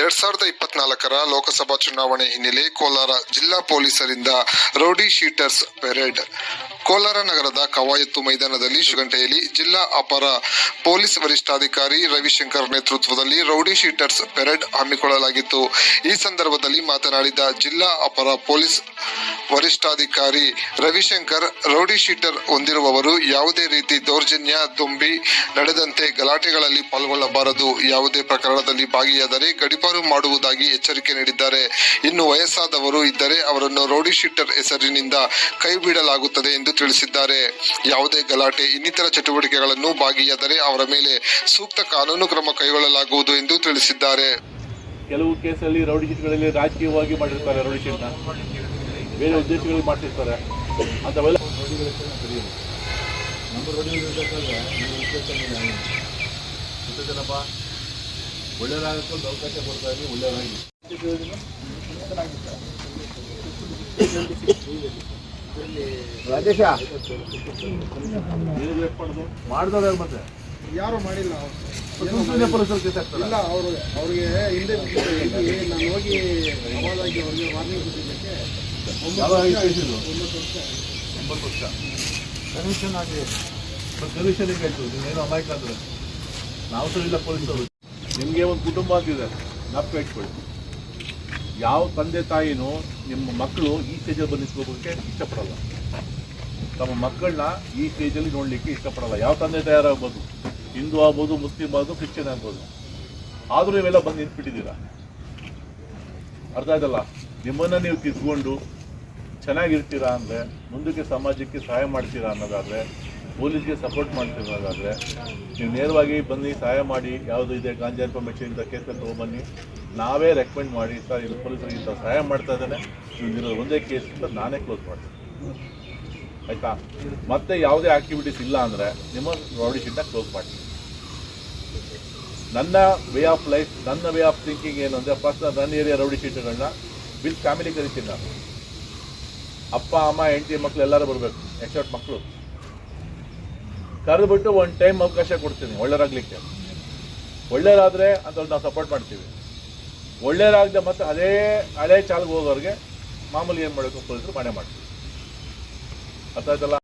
ಎರಡ್ ಸಾವಿರದ ಇಪ್ಪತ್ನಾಲ್ಕರ ಲೋಕಸಭಾ ಚುನಾವಣೆ ಹಿನ್ನೆಲೆ ಕೋಲಾರ ಜಿಲ್ಲಾ ಪೊಲೀಸರಿಂದ ರೌಡಿ ಶೀಟರ್ಸ್ ಪೆರೇಡ್ ಕೋಲಾರ ನಗರದ ಕವಾಯತ್ತು ಮೈದಾನದಲ್ಲಿ ಶುಗಂಟೆಯಲ್ಲಿ ಜಿಲ್ಲಾ ಅಪರ ಪೊಲೀಸ್ ವರಿಷ್ಠಾಧಿಕಾರಿ ರವಿಶಂಕರ್ ನೇತೃತ್ವದಲ್ಲಿ ರೌಡಿ ಶೀಟರ್ಸ್ ಪೆರೇಡ್ ಹಮ್ಮಿಕೊಳ್ಳಲಾಗಿತ್ತು. ಈ ಸಂದರ್ಭದಲ್ಲಿ ಮಾತನಾಡಿದ ಜಿಲ್ಲಾ ಅಪರ ಪೊಲೀಸ್ ವರಿಷ್ಠಾಧಿಕಾರಿ ರವಿಶಂಕರ್, ರೌಡಿ ಶೀಟರ್ ಹೊಂದಿರುವವರು ಯಾವುದೇ ರೀತಿ ದೌರ್ಜನ್ಯ, ದೊಂಬಿ ನಡೆದಂತೆ ಗಲಾಟೆಗಳಲ್ಲಿ ಪಾಲ್ಗೊಳ್ಳಬಾರದು. ಯಾವುದೇ ಪ್ರಕರಣದಲ್ಲಿ ಭಾಗಿಯಾದರೆ ಗಡಿಪಾರು ಮಾಡುವುದಾಗಿ ಎಚ್ಚರಿಕೆ ನೀಡಿದ್ದಾರೆ. ಇನ್ನು ವಯಸ್ಸಾದವರು ಇದ್ದರೆ ಅವರನ್ನು ರೌಡಿ ಶೀಟರ್ ಹೆಸರಿನಿಂದ ಕೈಬಿಡಲಾಗುತ್ತದೆ ಎಂದು ತಿಳಿಸಿದ್ದಾರೆ. ಯಾವುದೇ ಗಲಾಟೆ ಇನ್ನಿತರ ಚಟುವಟಿಕೆಗಳನ್ನು ಭಾಗಿಯಾದರೆ ಅವರ ಮೇಲೆ ಸೂಕ್ತ ಕಾನೂನು ಕ್ರಮ ಕೈಗೊಳ್ಳಲಾಗುವುದು ಎಂದು ತಿಳಿಸಿದ್ದಾರೆ. ಕೆಲವು ಕೇಸಲ್ಲಿ ರೌಡಿ ಶೀಟ್ಗಳಲ್ಲಿ ರಾಜಕೀಯವಾಗಿ ಮಾಡಿರ್ತಾರೆ ರೌಡಿ ಶೀಟ್ನ. ಬೇರೆ ಉದ್ದೇಶಗಳಿಗೆ ಮಾಡ್ತಿರ್ತಾರೆ. ಅಂಥವೆಲ್ಲ ನಮ್ಮ ರೋಡಿಗಳಿರ್ಬೇಕಾದ್ರೆ ನೀವು ಉದ್ದೇಶ ಗೊತ್ತೇನಪ್ಪ ಒಳ್ಳೆಯದಾಗಕ್ಕೆ ಒಂದು ಅವಕಾಶ ಕೊಡ್ತಾ ಇದ್ದೀವಿ ಒಳ್ಳೆಯದಾಗಿ ರಾಜೇಶ. ಮಾಡ್ದವ್ರು ಮತ್ತೆ? ಯಾರು ಮಾಡಿಲ್ಲ ಸುಮ್ಮನೆ ಪೊಲೀಸರು ಕೇಸ್ ಹಾಕ್ತಾರೆ ಇಲ್ಲ ಅವರು ಅವ್ರಿಗೆ ಹಿಂದೆ ನಾನು ಹೋಗಿ ಅವಾದಾಗಿ ಅವ್ರಿಗೆ ವಾರ್ನಿಂಗ್ ಕೊಟ್ಟಿದ್ದಕ್ಕೆ ಒಂಬತ್ತು ವರ್ಷ ಒಂಬತ್ತು ವರ್ಷ ಕಮಿಷನ್ ಆಗಿದೆ ಕಮಿಷನ್ ಆಯಿತು. ನೀವೇನು ಅಮಾಯಕ ಅಂದ್ರೆ ನಾವು ಸಹ ಇಲ್ಲ ಪೊಲೀಸರು? ನಿಮಗೆ ಒಂದು ಕುಟುಂಬ ಅಂತಿದೆ ಜ್ಞಾಪಕ ಇಟ್ಕೊಳ್ಳಿ. ಯಾವ ತಂದೆ ತಾಯಿನೂ ನಿಮ್ಮ ಮಕ್ಕಳು ಈ ಸ್ಟೇಜಲ್ಲಿ ಬಂದು ನಿಂತ್ಕೋಬೋದಕ್ಕೆ ಇಷ್ಟಪಡಲ್ಲ. ತಮ್ಮ ಮಕ್ಕಳನ್ನ ಈ ಸ್ಟೇಜಲ್ಲಿ ನೋಡಲಿಕ್ಕೆ ಇಷ್ಟಪಡಲ್ಲ. ಯಾವ ತಂದೆ ತಾಯಾರಾಗ್ಬೋದು ಹಿಂದೂ ಆಗ್ಬೋದು, ಮುಸ್ಲಿಂ ಆಗ್ಬೋದು, ಕ್ರಿಶ್ಚಿಯನ್ ಆಗ್ಬೋದು. ಆದರೂ ನೀವೆಲ್ಲ ಬಂದು ನಿಂತ್ಬಿಟ್ಟಿದ್ದೀರಾ? ಅರ್ಥ ಆಯ್ತಲ್ಲ? ನಿಮ್ಮನ್ನು ನೀವು ತಿದ್ಕೊಂಡು ಚೆನ್ನಾಗಿರ್ತೀರಾ ಅಂದರೆ, ಮುಂದಕ್ಕೆ ಸಮಾಜಕ್ಕೆ ಸಹಾಯ ಮಾಡ್ತೀರಾ ಅನ್ನೋದಾದರೆ ಪೊಲೀಸ್ಗೆ ಸಪೋರ್ಟ್ ಮಾಡ್ತಿರೋದಾದರೆ ನೀವು ನೇರವಾಗಿ ಬನ್ನಿ, ಸಹಾಯ ಮಾಡಿ, ಯಾವುದು ಇದೆ ಗಾಂಜಾ ಇನ್ಫಾರ್ಮೇಷನ್ ಇಂಥ ಕೇಸಲ್ಲಿ ತೊಗೊಬನ್ನಿ. ನಾವೇ ರೆಕಮೆಂಡ್ ಮಾಡಿ, ಸರ್ ಇದು ಪೊಲೀಸರಿಗೆ ಇಂಥ ಸಹಾಯ ಮಾಡ್ತಾ ಇದ್ದಾನೆ. ನೀವು ಒಂದೇ ಕೇಸ್ ಅಂತ ನಾನೇ ಕ್ಲೋಸ್ ಮಾಡ್ತೀನಿ. ಆಯಿತಾ? ಮತ್ತೆ ಯಾವುದೇ ಆಕ್ಟಿವಿಟೀಸ್ ಇಲ್ಲ ಅಂದರೆ ನಿಮ್ಮ ಶೀಟ್ನ ಕ್ಲೋಸ್ ಮಾಡ್ತೀನಿ. ನನ್ನ ವೇ ಆಫ್ ಲೈಫ್ ನನ್ನ ವೇ ಆಫ್ ಥಿಂಕಿಂಗ್ ಏನು ಅಂದರೆ ಫಸ್ಟ್ ನನ್ನ ಏರಿಯಾ ರೌಡಿ ಶೀಟ್ಗಳನ್ನ ವಿತ್ ಫ್ಯಾಮಿಲಿ ಕರಿತೀನಿ ನಾನು. ಅಪ್ಪ, ಅಮ್ಮ, ಹೆಂಡತಿ ಮಕ್ಕಳು ಎಲ್ಲರೂ ಬರಬೇಕು ಎಕ್ಸೆಪ್ಟ್ ಮಕ್ಕಳು ಕರೆದುಬಿಟ್ಟು ಒಂದು ಟೈಮ್ ಅವಕಾಶ ಕೊಡ್ತೀನಿ ಒಳ್ಳೆಯರಾಗಲಿಕ್ಕೆ ಒಳ್ಳೆಯರಾದರೆ ಅಂತ ನಾವು ಸಪೋರ್ಟ್ ಮಾಡ್ತೀವಿ. ಒಳ್ಳೆಯರಾಗದೆ ಮತ್ತೆ ಅದೇ ಹಳೆ ಚಾಲ್ಗೆ ಹೋಗೋರಿಗೆ ಮಾಮೂಲಿ ಏನು ಮಾಡಬೇಕು ಪೊಲೀಸರು ಮಾಡೇ ಮಾಡ್ತೀವಿ. ಅರ್ಥ ಆಯ್ತಲ್ಲ?